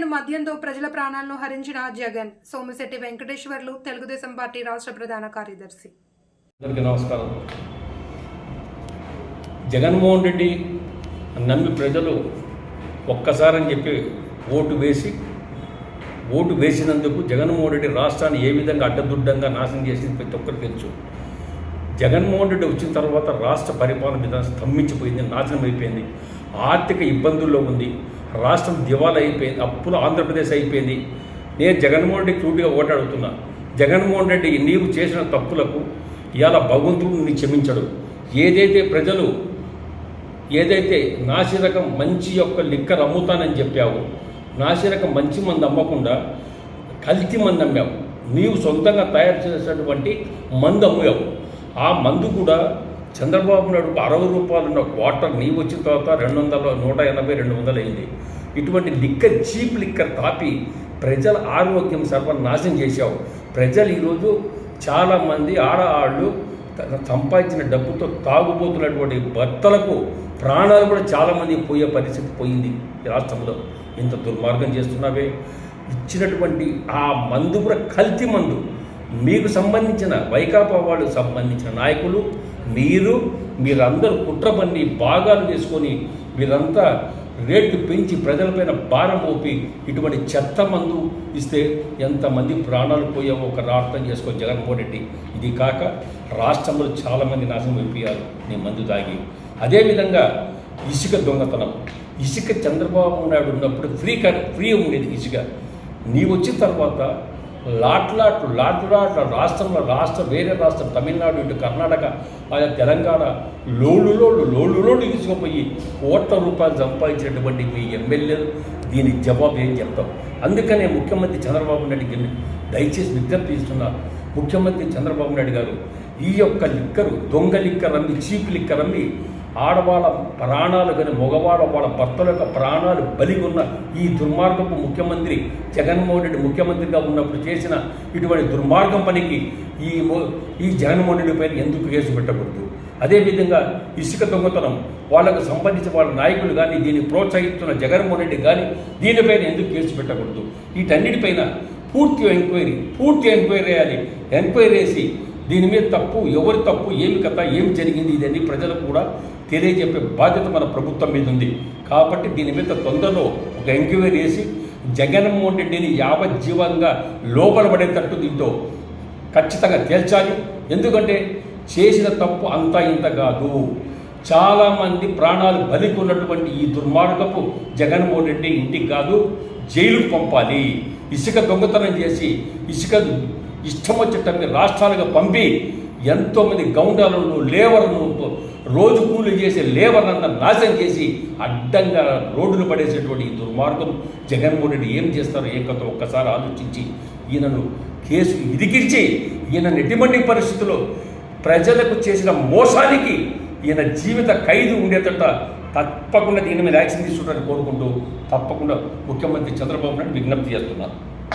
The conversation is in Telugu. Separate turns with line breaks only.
టన్ను మద్యంతో ప్రజల ప్రాణాలను హరించిన జగన్ సోమిశెట్టి వెంకటేశ్వర్లు తెలుగుదేశం పార్టీ రాష్ట్ర ప్రధాన కార్యదర్శి.
అందరికీ నమస్కారం. జగన్మోహన్ రెడ్డి నమ్మి ప్రజలు ఒక్కసారని చెప్పి ఓటు వేసి ఓటు వేసినందుకు జగన్మోహన్ రెడ్డి రాష్ట్రాన్ని ఏ విధంగా అడ్డదుడ్డంగా నాశనం చేసింది ప్రతి ఒక్కరికి తెలుసు. జగన్మోహన్ రెడ్డి వచ్చిన తర్వాత రాష్ట్ర పరిపాలన విధానం స్తంభించిపోయింది నాశనం అయిపోయింది ఆర్థిక ఇబ్బందుల్లో ఉంది. రాష్ట్రం దివాలా అయిపోయింది అప్పులు ఆంధ్రప్రదేశ్ అయిపోయింది. నేను జగన్మోహన్ రెడ్డి క్యూట్గా ఓటాడుతున్నా అడుగుతున్నా జగన్మోహన్ రెడ్డి నీవు చేసిన తప్పులకు ఇవాళ భగవంతుడిని క్షమించడు. ఏదైతే ప్రజలు ఏదైతే నాసిరకం మంచి యొక్క లిక్కర్ అమ్ముతానని చెప్పావు నాసిరకం మంచి మంది అమ్మకుండా కల్తీ మంది అమ్మావు. నీవు సొంతంగా తయారు చేసినటువంటి మందు అమ్మావు ఆ మందు కూడా చంద్రబాబు నాయుడు అరవై రూపాయలు ఉన్న వాటర్ నీవు వచ్చిన తర్వాత రెండు వందల నూట ఎనభై రెండు వందలు అయింది. ఇటువంటి లిక్కర్ చీప్ లిక్కర్ తాపి ప్రజల ఆరోగ్యం సర్వనాశం చేశావు. ప్రజలు ఈరోజు చాలామంది ఆడవాళ్ళు సంపాదించిన డబ్బుతో తాగుబోతున్నటువంటి భర్తలకు ప్రాణాలు కూడా చాలామంది పోయే పరిస్థితి పోయింది ఈ రాష్ట్రంలో. ఇంత దుర్మార్గం చేస్తున్నావే. ఇచ్చినటువంటి ఆ మందు కూడా కల్తీ మందు. మీకు సంబంధించిన వైకాపా వాళ్ళు సంబంధించిన నాయకులు మీరు మీరందరూ కుట్రబన్ని భాగాలు చేసుకొని మీరంతా రేట్లు పెంచి ప్రజలపైన భారం మోపి ఇటువంటి చెత్త మందు ఇస్తే ఎంతమంది ప్రాణాలు పోయావో ఒక అర్థం చేసుకో జగన్మోహన్ రెడ్డి. ఇది కాక రాష్ట్రంలో చాలామంది నాశనం అయిపోయారు. నీ మందు తాగి. అదేవిధంగా ఇసుక దొంగతనం. ఇసుక చంద్రబాబు నాయుడు ఉన్నప్పుడు ఫ్రీ కర్ ఫ్రీ ఉండేది ఇసుక. నీ వచ్చిన తర్వాత లాట్లాట్లు లాట్లాట్ల రాష్ట్రంలో రాష్ట్రం వేరే రాష్ట్రం తమిళనాడు ఇటు కర్ణాటక ఆయా తెలంగాణ లోళ్ళు లోళ్ళు లోళ్ళు లోళ్ళు తీసుకుపోయి కోట్ల రూపాయలు సంపాదించినటువంటి మీ ఎమ్మెల్యేలు దీని జవాబు ఏం చెప్తాం? అందుకనే ముఖ్యమంత్రి చంద్రబాబు నాయుడు గారిని దయచేసి విజ్ఞప్తి ఇస్తున్నా ముఖ్యమంత్రి చంద్రబాబు నాయుడు గారు ఈ యొక్క లిక్కరు దొంగ లిక్కర్ అమ్మి చీప్ లిక్కర్ అమ్మి ఆడవాళ్ళ ప్రాణాలు కానీ మగవాళ్ళ వాళ్ళ భర్తల యొక్క ప్రాణాలు బలిగి ఉన్న ఈ దుర్మార్గపు ముఖ్యమంత్రి జగన్మోహన్ రెడ్డి ముఖ్యమంత్రిగా ఉన్నప్పుడు చేసిన ఇటువంటి దుర్మార్గం పనికి ఈ ఈ జగన్మోహన్ రెడ్డి పైన ఎందుకు కేసు పెట్టకూడదు? అదేవిధంగా ఇసుక దొంగతనం వాళ్ళకు సంబంధించిన వాళ్ళ నాయకులు కానీ దీన్ని ప్రోత్సహిస్తున్న జగన్మోహన్ రెడ్డి కానీ దీనిపైన ఎందుకు కేసు పెట్టకూడదు? వీటన్నిటిపైన పూర్తి ఎంక్వైరీ పూర్తి ఎంక్వైరీ చేయాలి ఎంక్వైరీ చేసి దీని మీద తప్పు ఎవరి తప్పు ఏమి కథ ఏమి జరిగింది ఇదని ప్రజలకు కూడా తెలియజెప్పే బాధ్యత మన ప్రభుత్వం మీద ఉంది. కాబట్టి దీని మీద తొందరలో ఒక ఎంక్వైరీ చేసి జగన్మోహన్ రెడ్డిని యావజ్జీవంగా లోపల పడేటట్టు దీంతో ఖచ్చితంగా తేల్చాలి. ఎందుకంటే చేసిన తప్పు అంతా ఇంత కాదు. చాలామంది ప్రాణాలు బలికున్నటువంటి ఈ దుర్మార్గపు జగన్మోహన్ రెడ్డి ఇంటికి కాదు జైలుకు పంపాలి. ఇసుక దొంగతనం చేసి ఇసుక ఇష్టం వచ్చేటన్ని రాష్ట్రాలుగా పంపి ఎంతోమంది గౌండాలను లేవర్ను రోజు కూలి చేసే లేబర్నంతా నాశనం చేసి అడ్డంగా రోడ్డును పడేసేటువంటి ఈ దుర్మార్గం జగన్మోహన్ రెడ్డి ఏం చేస్తారో ఏం కథ ఒక్కసారి ఆలోచించి ఈయనను కేసు ఇరికించి ఈయన ఎటువంటి పరిస్థితుల్లో ప్రజలకు చేసిన మోసానికి ఈయన జీవిత ఖైదు ఉండేటట్ట తప్పకుండా దీని మీద యాక్షన్ తీసుకుంటారని కోరుకుంటూ తప్పకుండా ముఖ్యమంత్రి చంద్రబాబు నాయుడు విజ్ఞప్తి చేస్తున్నారు.